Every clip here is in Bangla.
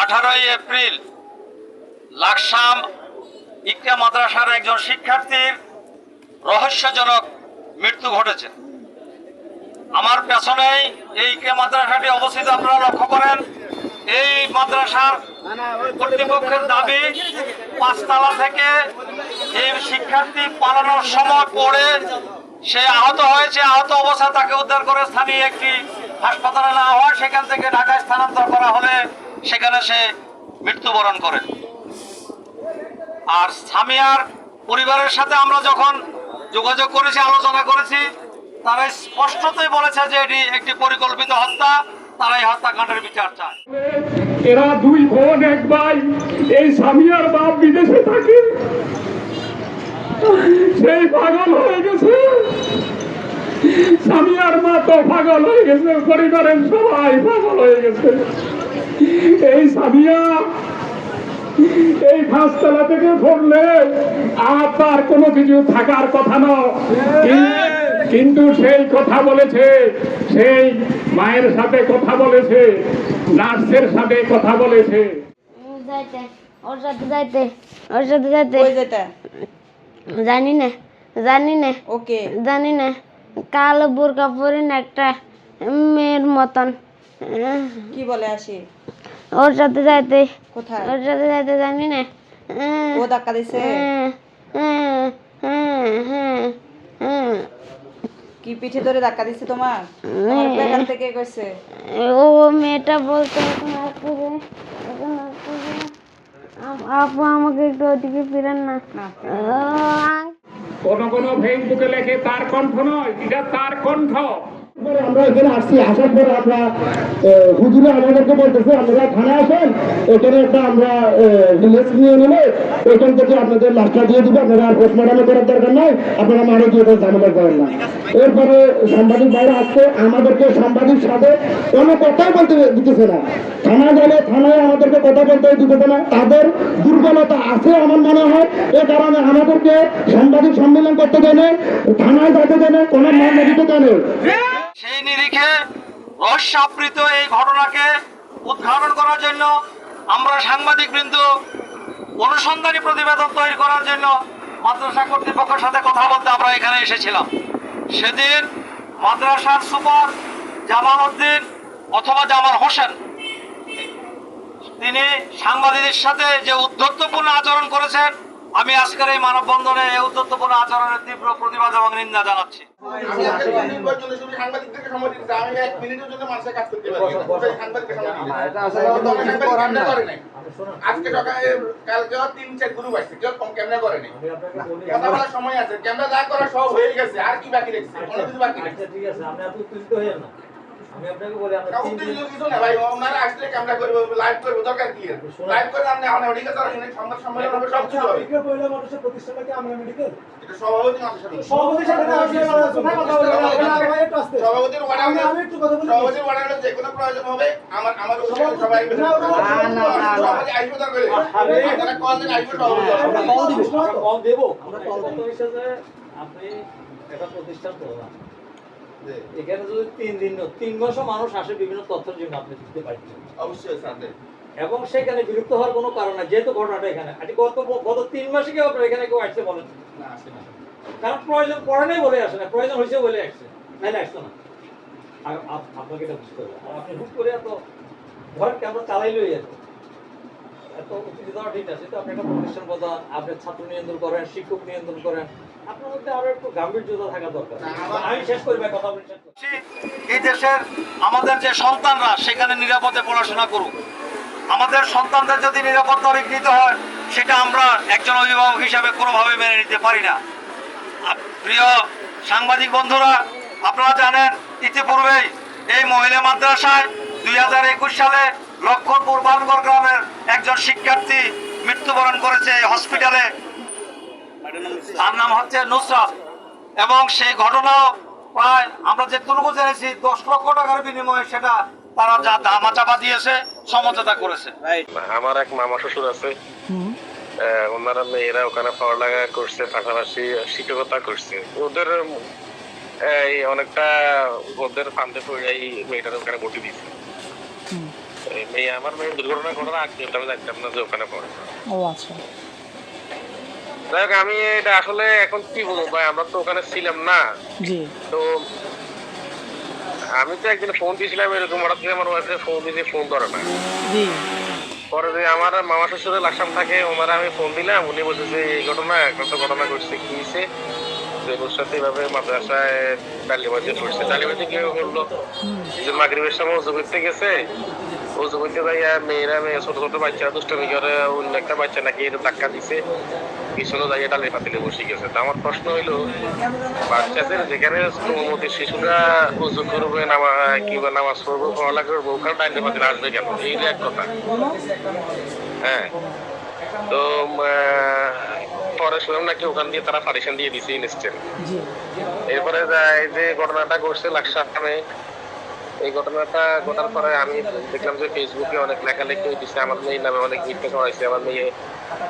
আঠারোই এপ্রিল, লাকসাম ইকরা মাদ্রাসার একজন শিক্ষার্থীর রহস্যজনক মৃত্যু ঘটেছে। আমার পেছনেই এই ইকরা মাদ্রাসাটি অবস্থিত, আপনারা লক্ষ্য করেন, এই মাদ্রাসার কর্তৃপক্ষের দাবি, পাঁচতলা থেকে এই শিক্ষার্থী পালানোর সময় পড়ে সে আহত হয়েছে আহত অবস্থায় তাকে উদ্ধার করে স্থানীয় একটি হাসপাতালে না হয়। সেখান থেকে ঢাকায় স্থানান্তর করা হলে সেখানে সে মৃত্যুবরণ করে। আর সামিয়ার পরিবারের সাথে আমরা যখন যোগাযোগ করেছি, আলোচনা করেছি, তারা স্পষ্টতই বলেছে যে এটি একটি পরিকল্পিত হত্যা। তারা এই হত্যাকাণ্ডের বিচার চায়। এরা দুই বোন এক ভাই। এই স্বামী আর বাপ বিদেশে থাকে। সেই পাগল হয়ে গেছে। স্বামী আর মা তো পাগল হয়ে গেছে পরিবারের সবাই পাগল হয়ে গেছে। এই স্বামীয়া এই পাঁচতলা থেকে পড়লে আর তার কোনো কিছু থাকার কথা নয়। কি- কিন্তু সেই কথা বলেছে সেই মায়ের সাথে কথা বলেছে নার্সের সাথে কথা বলেছে। ওর সাথে যাইতে ওর সাথে যাইতে। জানি না জানি না। ওকে। জানি না কালো বোরকা পরে না একটা মেয়ের মতন। কি বলে আসি? ওর সাথে যাইতে। কোথায়? ওর সাথে যাইতে জানি না। ও ধাক্কা দিছে? হ্যাঁ, হ্যাঁ, হ্যাঁ, হ্যাঁ। কি পিঠে ধরে ধাক্কা দিছে তোমার? তোমার এখান থেকে কইছে। ও মেয়েটা বলতে এখন আসতেছে এখন আসতেছে আপ- আপু আমাকে একটু ওদিকে ফিরান না। কোন কোন ফেসবুকে লেখে তার কণ্ঠ নয় এটা তার কণ্ঠ। আমরা এখানে আসছি, আসার পরে আমরা হুজুরে আমাদেরকে বলতেছে, আপনারা থানায় আসেন, এখানে একটা আমরা রিলেক্স নিয়ে নিলে এখান থেকে আপনাদের লাশটা দিয়ে দিবে, আপনারা আর পোস্টমর্টমে করার দরকার নাই, আপনারা মারে দিয়ে ওদের ঝামেলা করেন না। এরপরে সাংবাদিক ভাইরা আসছে, আমাদেরকে সাংবাদিক সাথে কোনো কথাই বলতে দিতেছে না। থানা গেলে থানায় আমাদেরকে কথা বলতে দিতেছে না, তাদের দুর্বলতা আছে আমার মনে হয়, এ কারণে আমাদেরকে সাংবাদিক সম্মেলন করতে দেনে থানায় যেতে দেনে কোনো মামলা দিতে দেনে সেই নিরিখে রহস্যাবৃত এই ঘটনাকে উদ্ঘাটন করার জন্য আমরা সাংবাদিক বৃন্দ অনুসন্ধানী প্রতিবেদন তৈরি করার জন্য মাদ্রাসা কর্তৃপক্ষের সাথে কথা বলতে আমরা এখানে এসেছিলাম। সেদিন মাদ্রাসার সুপার জামাল উদ্দিন অথবা জামাল হোসেন, তিনি সাংবাদিকদের সাথে যে উদ্ধত্তপূর্ণ আচরণ করেছেন আমি আজকের এই মানববন্ধনে এই উদ্ধত্তপূর্ণ আচরণের তীব্র প্রতিবাদ এবং নিন্দা জানাচ্ছি। আমি আজকে তিন চার গ্রুপ আসছে। কেউ কম কেমনে করে কথা বলার সময় আছে? ক্যামেরা যা করা সব হয়ে গেছে। আর কি বাকি রেখেছে? কিছু বাকি আচ্ছা ঠিক আছে আপনি এত উত্তেজিত হইেন না। আমি আপনাকে বলি আমরা উত্তেজিত কিছু না ভাই ওনারা আসলে ক্যামেরা করব লাইভ করব দরকার কি? লাইভ করে আপনি আমার ওদিকে তো অনেক সংবাদ সম্মেলন হবে সব কিছু হবে। মেডিকেল পয়লা মানুষের প্রতিষ্ঠানটাকে আমরা মেডিকেল এটা সভাপতি আমাদের সাথে সভাপতির সাথে আসলে কথা বলব একটু আসতে। সভাপতির ওয়ার্ডে আমি আমি একটু কথা বলি। সভাপতির ওয়ার্ডে হলে যে কোনো প্রয়োজন হবে আমার আমার সবাই না, না, না, না, না, না। সভাপতি আসবে দরকার হলে। আপনারা কল দিন আসবে সভাপতি। আমরা কল দিব। আমরা কল দেব। আমরা কল করতে আপনি একটা প্রতিষ্ঠান না এখানে যদি তিন দিন তিন মাসও মানুষ আসে বিভিন্ন তথ্যের জন্য আপনি দিতে পারছেন অবশ্যই স্যার এবং সেখানে বিরক্ত হওয়ার কোনো কারণ নাই যেহেতু ঘটনাটা এখানে। গত গত তিন মাসে কেউ আপনার এখানে কেউ আসছে বলেন না, আসে না। কারণ প্রয়োজন পড়ে নাই বলে আসে না প্রয়োজন হয়েছে বলে আসছে নাইলে আসতো না। আপনাকে এটা বুঝতে হবে। আপনি হুট করে এত ধরেন ক্যামেরা চালাইলই এত এত উত্তেজিত ঠিক আছে তো আপনি একটা প্রতিষ্ঠান প্রধান আপনি ছাত্র নিয়ন্ত্রণ করেন শিক্ষক নিয়ন্ত্রণ করেন এই দেশের আমাদের যে সন্তানরা সেখানে নিরাপদে পড়াশোনা করুক। আমাদের সন্তানদের যদি নিরাপত্তা বিঘ্নিত হয় সেটা আমরা একজন অভিভাবক হিসাবে কোনোভাবে মেনে নিতে পারি না। প্রিয় সাংবাদিক বন্ধুরা আপনারা জানেন ইতিপূর্বেই এই মহিলা মাদ্রাসায় দুই হাজার একুশ সালে লক্ষণপুর বানগড় গ্রামের একজন শিক্ষার্থী মৃত্যুবরণ করেছে এই হসপিটালে তার নাম হচ্ছে নুসরাত। এবং সেই ঘটনাও প্রায় আমরা যেটুকু জেনেছি দশ লক্ষ টাকার বিনিময়ে সেটা তারা যা দামা চাপা দিয়েছে সমঝোতা করেছে। আমার এক মামা শ্বশুর আছে। ওনারা মেয়েরা ওখানে পড়ালেখা করছে পাশাপাশি শিক্ষকতা করছে। ওদের এই অনেকটা ওদের ফান্দে পড়ে এই মেয়েটার ওখানে ভর্তি দিচ্ছে মেয়ে আমার মেয়ে দুর্ঘটনা ঘটনা আগে আমি জানতাম না যে ওখানে পড়ে। ও আচ্ছা। যাই হোক আমি এটা আসলে এখন কি বলব ভাই আমরা তো ওখানে ছিলাম না। তো আমি তো একদিন ফোন দিয়েছিলাম এরকম হঠাৎ করে আমার ওয়াইফে ফোন দিয়েছি ফোন ধরে না। পরে যে আমার মামা শ্বশুরের লাসাম থাকে ওনারা আমি ফোন দিলাম উনি বলছে যে এই ঘটনা একটা ঘটনা ঘটছে কি হয়েছে সাথে এভাবে মাদ্রাসায় ডালিবাজি পড়ছে ডালিবাজি কি বলল যে মাগরিবের সময় উজু করতে গেছে উজু করতে যাইয়া মেয়েরা মেয়ে ছোট ছোট বাচ্চা দুষ্টমি করে অন্য একটা বাচ্চা নাকি ধাক্কা দিছে পিছনে যাইয়া ডালে পাতিলে বসে গেছে। তো আমার প্রশ্ন হইল বাচ্চাদের যেখানে অনুমতি শিশুরা উজু করবে নামা কিংবা নামাজ পড়ব পড়ালা করব ওখানে ডাইনে পাতিলে আসবে কেন? এই এক কথা। হ্যাঁ। তো পরে শুনলাম নাকি ওখান দিয়ে তারা পারিশন দিয়ে দিছে ইনস্ট্যান্ট এরপরে যায় যে ঘটনাটা ঘটছে লাকসামে। এই ঘটনাটা ঘটার পরে আমি দেখলাম যে ফেসবুকে অনেক লেখালেখি হয়েছে আমার মেয়ের নামে অনেক মিথ্যা ছড়াইছে আমার মেয়ে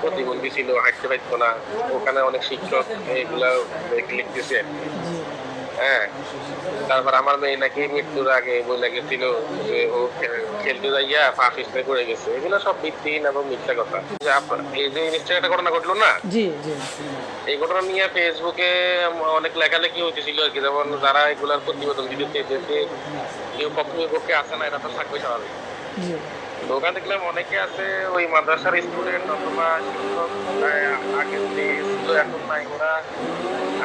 প্রতিবন্ধী ছিল হাঁটতে পারতো না। ওখানে অনেক শিক্ষক এগুলা লিখতেছে হ্যাঁ। তারপর আমার মেয়ে নাকি মৃত্যুর আগে বলে গেছিল যে ও খেলতে যাইয়া পিছলে পড়ে গেছে। এগুলো সব ভিত্তিহীন এবং মিথ্যা কথা। যে এই যে নিশ্চয় একটা ঘটনা ঘটলো না? জি জি। এই ঘটনা নিয়ে ফেসবুকে অনেক লেখালেখি হইতেছিল আর কি। যেমন যারা এগুলার প্রতিবেদন দিতে চেয়েছে কেউ পক্ষে বিপক্ষে আসে না এটা তো থাকবে স্বাভাবিক। ওখানে দেখলাম অনেকে আছে ওই মাদ্রাসার স্টুডেন্ট অথবা শিক্ষক আগে এখন নাই ওরা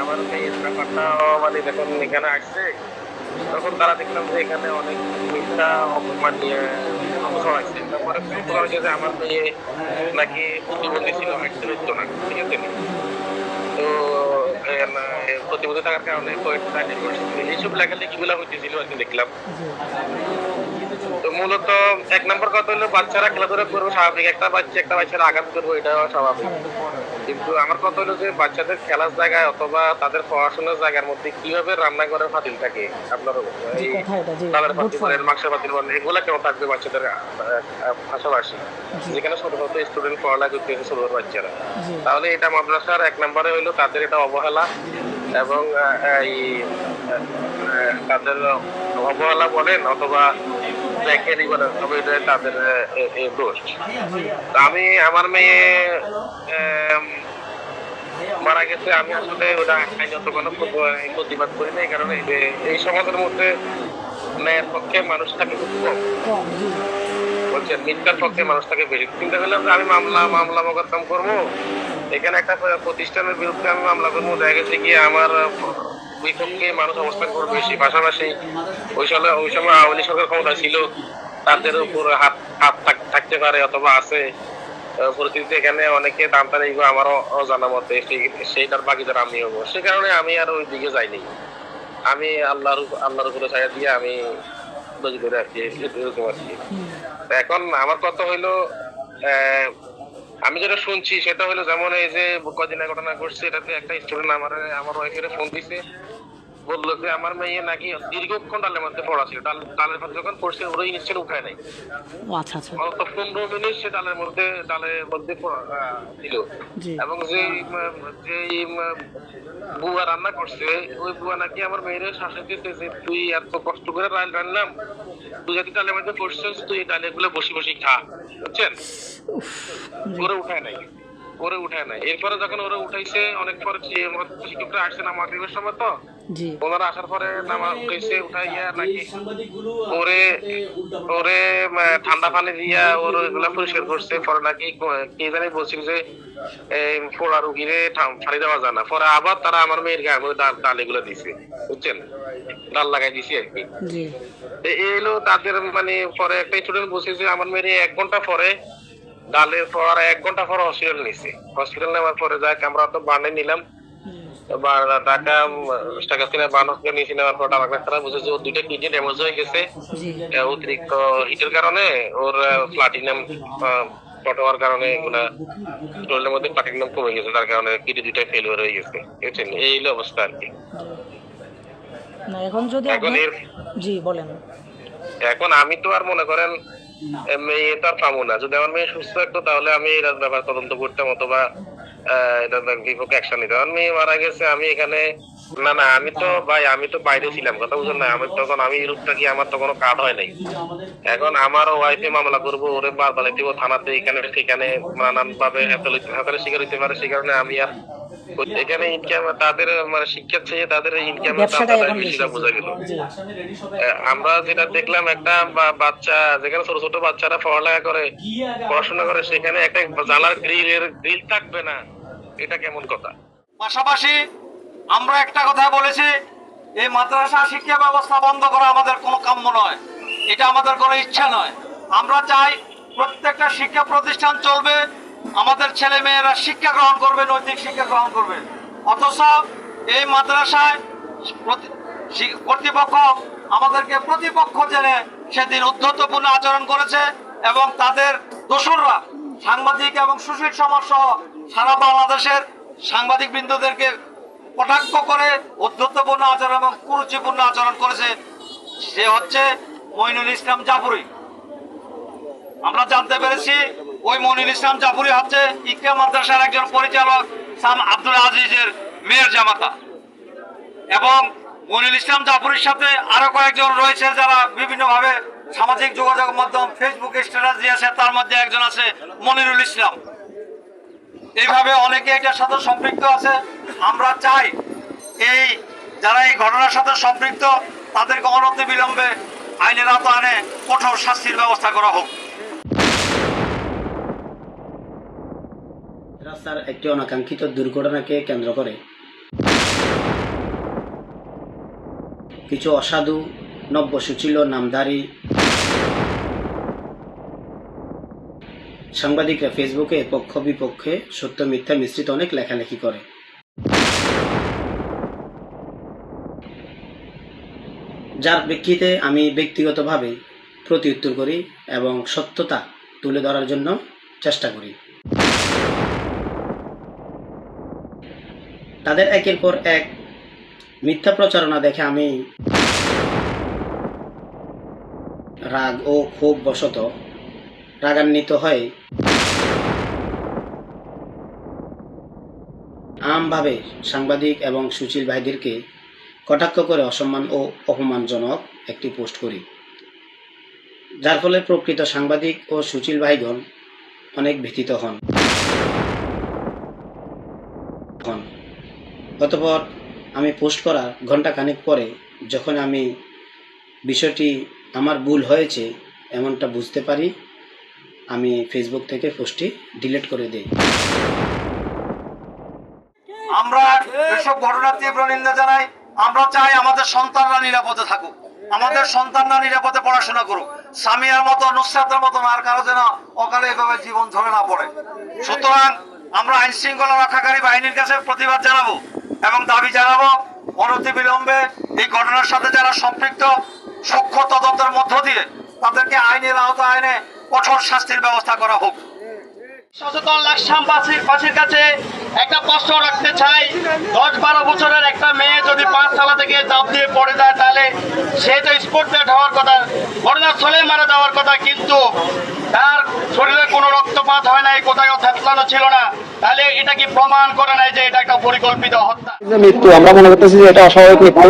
আমার মেয়ের ব্যাপারটা মানে যখন এখানে আসছে, তখন তারা দেখলাম যে এখানে অনেক মিথ্যা হয়েছে যে আমার মেয়ে নাকি প্রতিবন্ধী ছিল না ঠিক আছে তো প্রতিবন্ধী থাকার কারণে কয়েকটা এইসব লেখালেখিগুলো আর কি দেখলাম। তো মূলত এক নম্বর কথা হলো বাচ্চারা খেলাধুলা করবে স্বাভাবিক। একটা বাচ্চা একটা বাচ্চারা আঘাত করব এটা স্বাভাবিক। কিন্তু আমার কথা হলো যে বাচ্চাদের খেলার জায়গায় অথবা তাদের পড়াশোনার জায়গার মধ্যে কীভাবে রান্নাঘরের ফাতিল থাকে আপনার ডালের ফাতিল বলেন মাংসের ফাতিল বলেন এগুলা কেন থাকবে বাচ্চাদের পাশাপাশি? যেখানে ছোট ছোট স্টুডেন্ট পড়ালেখা করতেছে ছোট বাচ্চারা। তাহলে এটা মাদ্রাসার এক নম্বরে হইল তাদের এটা অবহেলা এবং এই তাদের অবহেলা বলেন অথবা দেখেনি বলেন তবে তাদের দোষ। আমি, আমার মেয়ে মারা গেছে, আমি আসলে ওটা আইনত কোনো প্র- প্রতিবাদ করি না এই কারণে এই সমাজের মধ্যে ন্যায়ের পক্ষে মানুষ থাকে খুব কম। বলছেন, মিথ্যার পক্ষে মানুষ থাকে বেশি। চিন্তা করলাম আমি মামলা মামলা মোকদ্দম করব, এখানে একটা প্রতিষ্ঠানের বিরুদ্ধে আমি মামলা করব, দেখা গেছে কি আমার বিপক্ষে মানুষ অবস্থান করবে পাশাপাশি ওই সময় ওই সময় আওয়ামী লীগ সরকার ক্ষমতা ছিল তাদের উপর হাত হাত থাকতে পারে অথবা আছে। পরিস্থিতিতে এখানে অনেকে এইগুলো আমারও অজানা মতে সেই- সেইটার বাকিদার আমি হব সে কারণে আমি আর ওই দিকে যাইনি। আমি আল্লাহর আল্লাহর উপরে ছায়া দিয়ে আমি এরকম আর কি এখন আমার কথা হইল আহ, আমি যেটা শুনছি সেটা হলো যেমন এই যে কদিন আগে ঘটনা ঘটছে এটাতে একটা স্টুডেন্ট আমার আমার ওয়াইফের ফোন দিছে। বলল যে আমার মেয়ে নাকি দীর্ঘক্ষণ ডালের মধ্যে পড়া ছিল। ডাল ডালের মধ্যে যখন পড়ছে ওরা ইনস্টেন্ট উঠায় নাই। আচ্ছা আচ্ছা। অন্তত পনেরো মিনিট সে ডালের মধ্যে ডালের মধ্যে ছিল এবং যে যে বুয়া রান্না করছে ওই বুয়া নাকি আমার মেয়ের শাসন দিতে যে তুই এত কষ্ট করে ডাল রান্নাম তুই যদি ডালের মধ্যে পড়ছিস তুই এই ডালেগুলো বসে বসে খা। বুঝছেন? করে উঠায় নাই। করে উঠায় নাই। এরপরে যখন ওরা উঠাইছে অনেক পরে শিক্ষকরা আসছে না মাগরিবের সময় তো? জি। ওনারা আসার পরে নামা উঠাইছে উঠাইয়া নাকি ওরে ওরে ঠান্ডা পানি দিয়া ওর ওইগুলা পরিষ্কার করছে পরে নাকি কে জানি বলছিল যে এই ফোড়া রুগীরে পানি দেওয়া যায় না। পরে আবার তারা আমার মেয়ের গায়ে মধ্যে ডাল ডাল এগুলো দিছে বুঝছেন? ডাল লাগাই দিছে আর কি। জি। এই হলো তাদের মানে পরে একটা স্টুডেন্ট বলছে যে আমার মেয়ে এক ঘণ্টা পরে ডালের পর এক ঘণ্টা পর হসপিটাল নিছে। হসপিটাল নেওয়ার পরে যাক আমরা তো বানে নিলাম। বান হসপিটাল নিয়েছি নেওয়ার পর টাকা ডাক্তার বুঝেছে ওর দুইটা কিডনি ড্যামেজ হয়ে গেছে। অতিরিক্ত হিটের কারণে ওর প্লাটিনাম কারণে এগুলা শরীরের মধ্যে প্লাটিনাম কমে গেছে তার কারণে কিডনি দুইটা ফেলিওর হয়ে গেছে। বুঝছেন এই হলো অবস্থা আর কি। এখন যদি এখন আপনি এর জি বলেন। এখন আমি তো আর মনে করেন মেয়ে তো আর পাবো না। যদি আমার মেয়ে সুস্থ তাহলে আমি এটার ব্যাপার তদন্ত এটার বিপক্ষে অ্যাকশন আমার মেয়ে মারা গেছে, আমি এখানে না না, আমি তো ভাই, আমি তো বাইরে ছিলাম, কথা বুঝলেন না। আমি তখন, আমি ইউরোপ থাকি আমার তো কোনো কার্ড হয় নাই। এখন আমার ওয়াইফে মামলা করব, ওরে বারবার দিব থানাতে এখানে, সেখানে নানান ভাবে হাতারে শিকার হইতে পারে সে কারণে আমি আর এখানে ইনকাম তাদের মানে শিক্ষা চেয়ে তাদের ইনকাম বেশিটা বোঝা গেল। আমরা যেটা দেখলাম একটা বাচ্চা যেখানে ছোট ছোট বাচ্চারা পড়ালেখা করে পড়াশোনা করে সেখানে একটা জানার গ্রিলের গ্রিল থাকবে না। এটা কেমন কথা? পাশাপাশি আমরা একটা কথা বলেছি এই মাদ্রাসা শিক্ষা ব্যবস্থা বন্ধ করা আমাদের কোনো কাম্য নয়। এটা আমাদের কোনো ইচ্ছা নয়। আমরা চাই প্রত্যেকটা শিক্ষা প্রতিষ্ঠান চলবে আমাদের ছেলে মেয়েরা শিক্ষা গ্রহণ করবে, নৈতিক শিক্ষা গ্রহণ করবে। অথচ এই মাদ্রাসায় কর্তৃপক্ষ আমাদেরকে প্রতিপক্ষ জেনে সেদিন উদ্ধতপূর্ণ আচরণ করেছে এবং তাদের দোসররা, সাংবাদিক এবং সুশীল সমাজ সহ সারা বাংলাদেশের সাংবাদিক বৃন্দদেরকে কটাক্ষ করে উদ্ধতপূর্ণ আচরণ এবং কুরুচিপূর্ণ আচরণ করেছে। সে হচ্ছে মইনুল ইসলাম জাফরি। আমরা জানতে পেরেছি ওই মনির ইসলাম জাফরি হচ্ছে ইকরা মাদ্রাসার একজন পরিচালক, সাম আব্দুল আজিজের মেয়ের জামাতা। এবং মনির ইসলাম জাফরির সাথে আরও কয়েকজন রয়েছে যারা বিভিন্নভাবে সামাজিক যোগাযোগ মাধ্যম ফেসবুকে স্ট্যাটাস দিয়েছে, তার মধ্যে একজন আছে মনিরুল ইসলাম। এইভাবে অনেকে এটার সাথে সম্পৃক্ত আছে। আমরা চাই এই, যারা এই ঘটনার সাথে সম্পৃক্ত, তাদেরকে অনতি বিলম্বে আইনের আওতায় কঠোর শাস্তির ব্যবস্থা করা হোক। রাস্তার একটি অনাকাঙ্ক্ষিত দুর্ঘটনাকে কেন্দ্র করে। কিছু অসাধু নব্য সুচিল নামধারী। সাংবাদিকরা ফেসবুকে পক্ষ বিপক্ষে সত্য, মিথ্যা, মিশ্রিত অনেক লেখালেখি করে। যার প্রেক্ষিতে আমি ব্যক্তিগতভাবে প্রতি উত্তর করি এবং সত্যতা তুলে ধরার জন্য চেষ্টা করি। তাদের একের পর এক মিথ্যা প্রচারণা দেখে আমি রাগ ও ক্ষোভ বশত রাগান্বিত হয়ে আমভাবে সাংবাদিক এবং সুশীল ভাইদেরকে কটাক্ষ করে অসম্মান ও অপমানজনক একটি পোস্ট করি। যার ফলে প্রকৃত সাংবাদিক ও সুশীল ভাইগণ অনেক ভীতিত হন হন। অতপর আমি পোস্ট করার ঘণ্টা খানেক পরে যখন আমি বিষয়টি আমার ভুল হয়েছে এমনটা বুঝতে পারি, আমি ফেসবুক থেকে পোস্টটি ডিলিট করে দিই। আমরা এসব ঘটনার তীব্র নিন্দা জানাই। আমরা চাই আমাদের সন্তানরা নিরাপদে থাকুক। আমাদের সন্তানরা নিরাপদে পড়াশোনা করুক। সামিয়ার মতো, নুসরাতের মতো আর কারও যেন অকালে এভাবে জীবন ধরে না পড়ে। সুতরাং আমরা আইন শৃঙ্খলা রক্ষাকারী বাহিনীর কাছে প্রতিবাদ জানাব। এবং দাবি জানাব অনতি বিলম্বে এই ঘটনার সাথে যারা সম্পৃক্ত, সূক্ষ্ম তদন্তের মধ্য দিয়ে তাদেরকে আইনের আহত আইনে কঠোর শাস্তির ব্যবস্থা করা হোক। একটা প্রশ্ন রাখতে চাই। দশ বারো বছরের একটা মেয়ে যদি থেকে দিয়ে পড়ে যায়, তাহলে সে তো হওয়ার কথা মারা যাওয়ার কথা, কিন্তু শরীরে কোনো রক্তপাত হয় নাই ছিল না। তাহলে এটা কি প্রমাণ করে নাই যে এটা একটা পরিকল্পিত হত্যা? মৃত্যু, আমরা মনে করতেছি যে এটা অস্বাভাবিক মৃত্যু।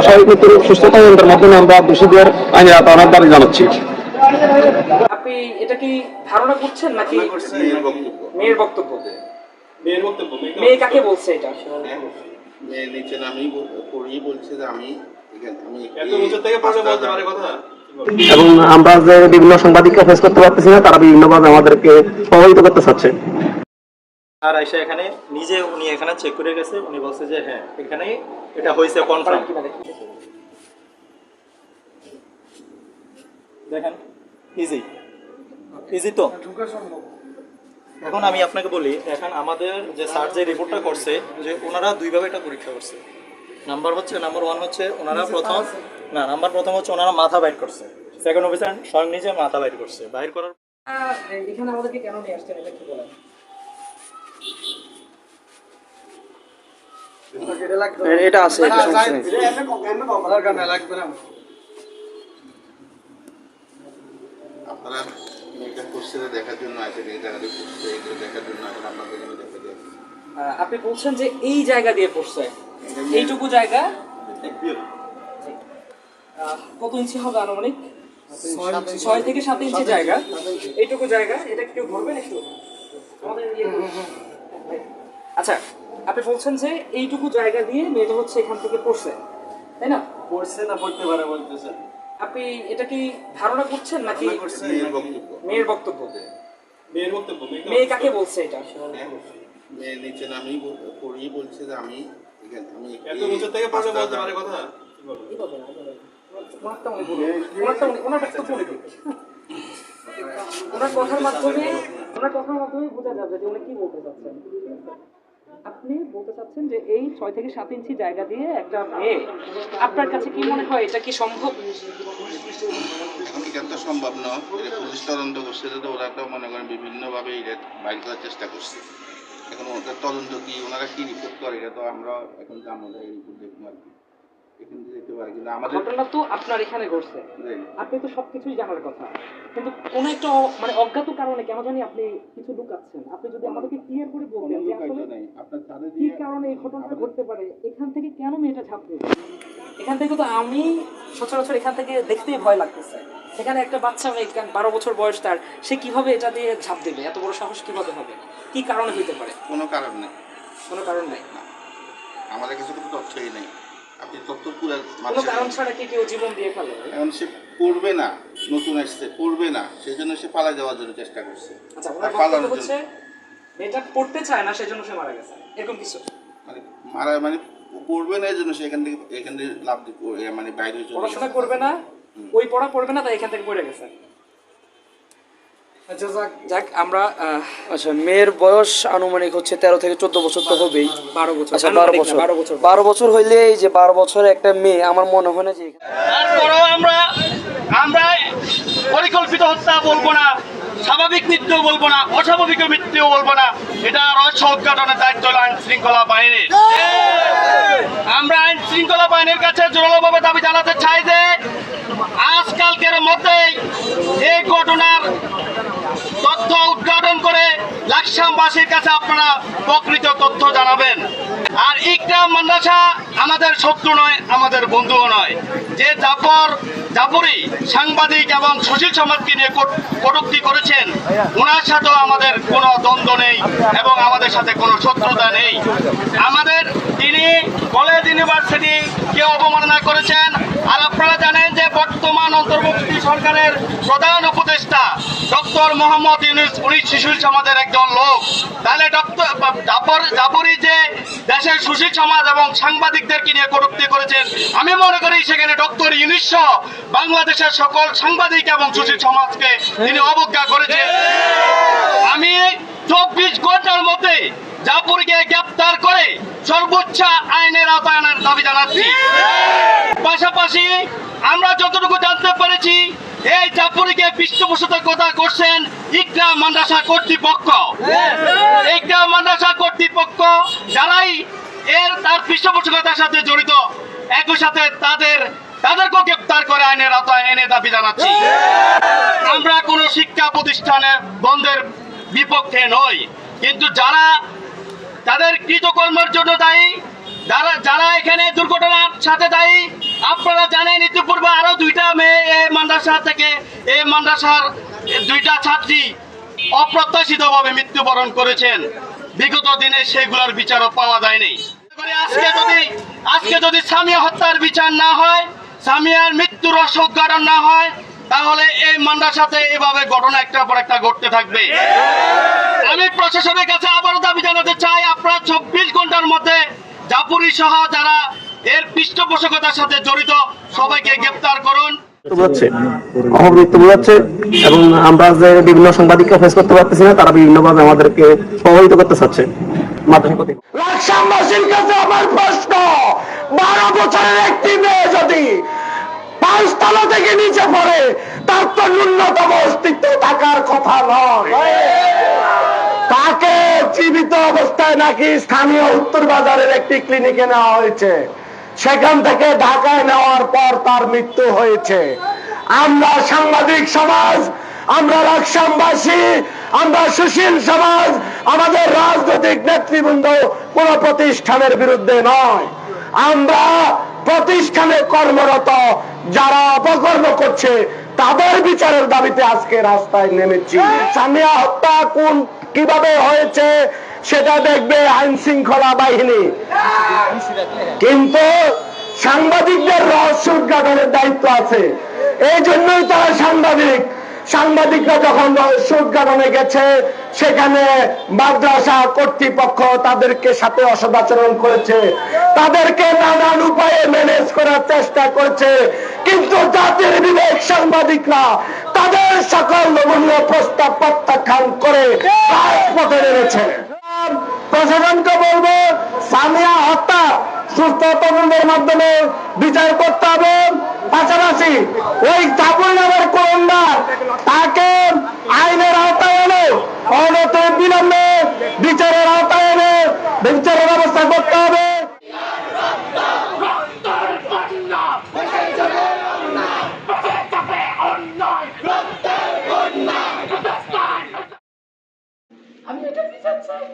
অস্বাভাবিক মৃত্যুর সুস্থ তদন্তের মাধ্যমে আমরা দোষীদের আইনের আওতায় দাবি জানাচ্ছি। আপনি এটা কি ধারণা করছেন নাকি মেয়ের বক্তব্য। মেয়ের বক্তব্য? মেয়ে কাকে বলছে এটা? মেয়ে নিচে নামেই পড়িয়ে বলছে যে আমি আমি এত উঁচু থেকে পড়ে বলতে পারে কথা? এবং আমরা যে বিভিন্ন সাংবাদিককে ফেস করতে পারতেছি না তারা বিভিন্নভাবে আমাদেরকে প্রভাবিত করতে চাচ্ছে। আর আইসা এখানে নিজে উনি এখানে চেক করে গেছে উনি বলছে যে হ্যাঁ এখানে এটা হয়েছে কনফার্ম দেখেন। ইজি ইজি তো? এখন আমি আপনাকে বলি এখন আমাদের যে স্যার যে রিপোর্টটা করছে যে ওনারা দুইভাবে এটা পরীক্ষা করছে। নাম্বার হচ্ছে নাম্বার ওয়ান হচ্ছে ওনারা প্রথম না নাম্বার প্রথম হচ্ছে ওনারা মাথা বাইর করছে। সেকেন্ড অফিসার স্বয়ং নিজে মাথা বাইর করছে। বাইর করার আহ, এখানে আমাদেরকে কেন নিয়ে আসছেন? এটা কি বলেন। এটা আছে তারা মেয়েটা করছে দেখার জন্য আছে এই জায়গাটা করছে এগুলো দেখার জন্য আপনাদের দেখা যায় আপনি বলছেন যে এই জায়গা দিয়ে পড়ছে এইটুকু জায়গা? কত ইঞ্চি হবে আনুমানিক? ছয় থেকে সাত ইঞ্চি জায়গা। এইটুকু জায়গা? এটা কেউ ধরবেন একটু আমাদের ইয়ে। আচ্ছা আপনি বলছেন যে এইটুকু জায়গা দিয়ে মেয়েটা হচ্ছে এখান থেকে পড়ছে তাই না? পড়ছে না পড়তে পারে বলতেছে। আপনি এটা কি ধারণা করছেন নাকি মেয়ের বক্তব্য। মেয়ের বক্তব্য? মেয়ের বক্তব্য মেয়ে কাকে বলছে এটা? মেয়ে নিচে নামেই পড়িয়ে বলছে যে আমি এখানে আমি এত উঁচু থেকে পড়লে বলতে পারে কথা। ওনার কথার মাধ্যমে ওনার কথার মাধ্যমে বোঝা যাবে যে উনি কি বলতে চাচ্ছেন। আপনি বলতে চাচ্ছেন যে এই ছয় থেকে সাত ইঞ্চি জায়গা দিয়ে একটা মেয়ে, আপনার কাছে কি মনে হয় এটা কি সম্ভব? এটা সম্ভব না? পুলিশ তদন্ত করছে তো ওরা তো মনে করেন বিভিন্নভাবে এটা বাইর করার চেষ্টা করছে। এখন ওদের তদন্ত কি, ওনারা কি রিপোর্ট করে, এটা তো আমরা এখন জানব এই রিপোর্ট দেখব আর কি। এখান থেকে যেতে পারি কিন্তু আমাদের ঘটনা তো আপনার এখানে ঘটছে। আপনি তো সবকিছুই জানার কথা। কিন্তু কোনো একটা মানে অজ্ঞাত কারণে কেন জানি আপনি কিছু লুকাচ্ছেন? আপনি যদি আমাদেরকে ক্লিয়ার করে বলতেন যে আসলে কি কারণে এই ঘটনাটা ঘটতে পারে? এখান থেকে কেন মেয়েটা এখান থেকে তো আমি সচরাচর এখান থেকে দেখতেই ভয় লাগতেছে। সেখানে একটা বাচ্চা মেয়ে বারো বছর বয়স তার সে কীভাবে এটা দিয়ে ঝাঁপ দেবে? এত বড় সাহস কীভাবে হবে? কি কারণে হইতে পারে? কোনো কারণ নেই। কোনো কারণ নেই? আমাদের কাছে কোনো তথ্যই নেই। আপনি তথ্য পুরো কোনো কারণ ছাড়া কি কেউ জীবন দিয়ে ফেলে এখন সে পড়বে না নতুন আসছে পড়বে না সেই জন্য সে পালা যাওয়ার জন্য চেষ্টা করছে। আচ্ছা ওনার বক্তব্য হচ্ছে মেয়েটা পড়তে চায় না সেজন্য সে মারা গেছে। এরকম কিছু? মানে মারা মানে পড়বে না এই জন্য সে এখান থেকে এখান থেকে লাভ মানে বাইরে পড়াশোনা করবে না ওই পড়া পড়বে না তাই এখান থেকে পড়ে গেছে। আচ্ছা যাক যাক আমরা আচ্ছা মেয়ের বয়স আনুমানিক হচ্ছে তেরো থেকে চোদ্দ বছর তো হবেই। বারো বছর। আচ্ছা বারো বছর বারো বছর। বারো বছর হইলে এই যে বারো বছরের একটা মেয়ে আমার মনে হয় না যে তারপরেও আমরা আমরা পরিকল্পিত হত্যা বলব না স্বাভাবিক মৃত্যু বলব না অস্বাভাবিক মৃত্যু বলব না। এটা রহস্য উদ্ঘাটনের দায়িত্ব হলো আইন শৃঙ্খলা বাহিনীর। আমরা আইন শৃঙ্খলা বাহিনীর কাছে জোরালোভাবে দাবি জানাতে চাই যে আজকালকের মধ্যেই এই ঘটনার করে লাকসামবাসীর কাছে আপনারা প্রকৃত তথ্য জানাবেন। আর ইকরাম মান্দাসা আমাদের শত্রু নয়, আমাদের বন্ধুও নয়। যে জাফর, জাফরি সাংবাদিক এবং সুশীল সমাজকে নিয়ে কটুক্তি করেছেন, ওনার সাথেও আমাদের কোনো দ্বন্দ্ব নেই এবং আমাদের সাথে কোনো শত্রুতা নেই। আমাদের তিনি কলেজ ইউনিভার্সিটি কে অবমাননা করেছেন আর আপনারা জানেন যে বর্তমান অন্তর্বর্তী সরকারের প্রধান উপদেষ্টা ডক্টর মোহাম্মদ ইউনুস, উনি সুশীল সমাজের একজন লোক। তাহলে ডক্টর, জাফর যে দেশের সুশীল সমাজ এবং সাংবাদিকদেরকে নিয়ে কটূক্তি করেছেন, আমি মনে করি সেখানে ডক্টর ইউনুস সহ বাংলাদেশের সকল সাংবাদিক এবং সুশীল সমাজকে তিনি অবজ্ঞা করেছেন। আমি চব্বিশ ঘণ্টার মধ্যে জাফরকে গ্রেপ্তার করে সর্বোচ্চ আইনের আওতায় দাবি জানাচ্ছি। পাশাপাশি আমরা যতটুকু জানতে পেরেছি, এই জাফরিকে পৃষ্ঠপোষকতা করছেন ইকরা মাদ্রাসা কর্তৃপক্ষ। ইকরা মাদ্রাসা কর্তৃপক্ষ যারাই এর তার পৃষ্ঠপোষকতার সাথে জড়িত, একই সাথে তাদের, তাদেরকেও গ্রেপ্তার করে আইনের আওতায় এনে দাবি জানাচ্ছি। আমরা কোনো শিক্ষা প্রতিষ্ঠানে বন্ধের বিপক্ষে নই, কিন্তু যারা তাদের কৃতকর্মের জন্য দায়ী, যারা যারা এখানে দুর্ঘটনার সাথে দায়ী, আপনারা জানেন ইতিপূর্বে আরও দুইটা মেয়ে এই মাদ্রাসা থেকে, এই মাদ্রাসার দুইটা ছাত্রী অপ্রত্যাশিতভাবে মৃত্যুবরণ করেছেন। বিগত দিনে সেগুলোর বিচারও পাওয়া যায়নি। আজকে যদি আজকে যদি সামিয়া হত্যার বিচার না হয়, সামিয়ার মৃত্যুর রহস্য উদ্ঘাটন না হয় তাহলে এই মাদ্রাসাতে এভাবে ঘটনা একটার পর একটা ঘটতে থাকবে। আমি প্রশাসনের কাছে আবারও দাবি জানাতে চাই আপনারা চব্বিশ ঘণ্টার মধ্যে জাপুরি সহ যারা এর পৃষ্ঠপোষকতার সাথে জড়িত সবাইকে গ্রেপ্তার করুন। বোঝাচ্ছে। এবং আমরা যে বিভিন্ন সাংবাদিককে ফেস করতে পারতেছি না তারা বিভিন্নভাবে আমাদেরকে প্রভাবিত করতে চাচ্ছে। আমার প্রশ্ন বারো বছরের একটি মেয়ে যদি পাঁচতলা থেকে নিচে পড়ে, তার তো ন্যূনতম অস্তিত্ব থাকার কথা নয়। তাকে জীবিত অবস্থায় নাকি স্থানীয় উত্তর বাজারের একটি ক্লিনিকে নেওয়া হয়েছে। সেখান থেকে ঢাকায় নেওয়ার পর তার মৃত্যু হয়েছে। আমরা সাংবাদিক সমাজ, আমরা লাকসামবাসী আমরা সুশীল সমাজ, আমাদের রাজনৈতিক নেতৃবৃন্দ কোন প্রতিষ্ঠানের বিরুদ্ধে নয়। আমরা প্রতিষ্ঠানে কর্মরত যারা অপকর্ম করছে, তাদের বিচারের দাবিতে আজকে রাস্তায় নেমেছি। সামিয়া হত্যা কোন কীভাবে হয়েছে, সেটা দেখবে আইন শৃঙ্খলা বাহিনী। কিন্তু সাংবাদিকদের রহস্য উদ্ঘাটনের দায়িত্ব আছে। এই জন্যই তারা সাংবাদিক। সাংবাদিকরা যখন উদ্ঘাটনে গেছে, সেখানে মাদ্রাসা কর্তৃপক্ষ তাদেরকে সাথে অসদাচরণ করেছে। তাদেরকে নানান উপায়ে ম্যানেজ করার চেষ্টা করছে। কিন্তু জাতির বিবেক সাংবাদিকরা তাদের সকল নমনীয় প্রস্তাব প্রত্যাখ্যান করে রাজপথে নেমেছে। প্রশাসনকে বলব, সামিয়া হত্যা, সুস্থ তদন্তের মাধ্যমে বিচার করতে হবে। পাশাপাশি ওই চাপুরনগর কোরন্দার তাকে আইনের আওতায় এনে অনতে বিলম্বে বিচারের আওতায় এনে বিচারের ব্যবস্থা করতে হবে। আমি এটা বিচার চাই।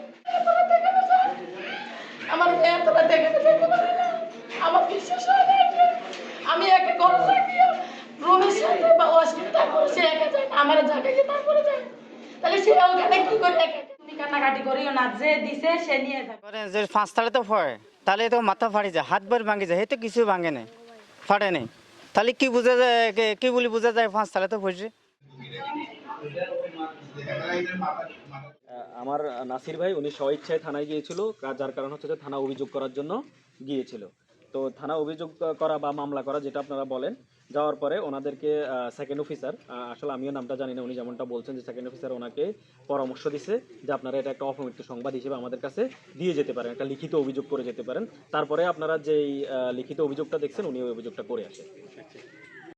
আমার মেয়ে এতটা দেখাতে যেতে পারে না। আমার বিশ্বাস হয় না এটা। আমি একে ঘরে থাকি রুমের সাথে বা অসুবিধা করে সে একা যায় না আমার জায়গায় তারপরে যায়। তাহলে সে ওখানে কি করে একা তুমি কান্নাকাটি করিও না যে দিছে সে নিয়ে যাবে। যে পাঁচ তালে তো পড়ে তাহলে তো মাথা ফাড়ি যায় হাত বার ভাঙে যায় তো কিছু ভাঙে নাই ফাটে নেই। তাহলে কি বোঝা যায় কি বলি বোঝা যায় পাঁচ তালে তো পড়ছে আমার নাসির ভাই, উনি স্বইচ্ছায় থানায় গিয়েছিল যার কারণ হচ্ছে যে থানা অভিযোগ করার জন্য গিয়েছিল। তো থানা অভিযোগ করা বা মামলা করা, যেটা আপনারা বলেন, যাওয়ার পরে ওনাদেরকে সেকেন্ড অফিসার আসলে আমিও নামটা জানি না, উনি যেমনটা বলছেন যে সেকেন্ড অফিসার ওনাকে পরামর্শ দিছে যে আপনারা এটা একটা অপমৃত্যু সংবাদ হিসেবে আমাদের কাছে দিয়ে যেতে পারেন, একটা লিখিত অভিযোগ করে যেতে পারেন। তারপরে আপনারা যেই লিখিত অভিযোগটা দেখছেন, উনি ওই অভিযোগটা করে আসে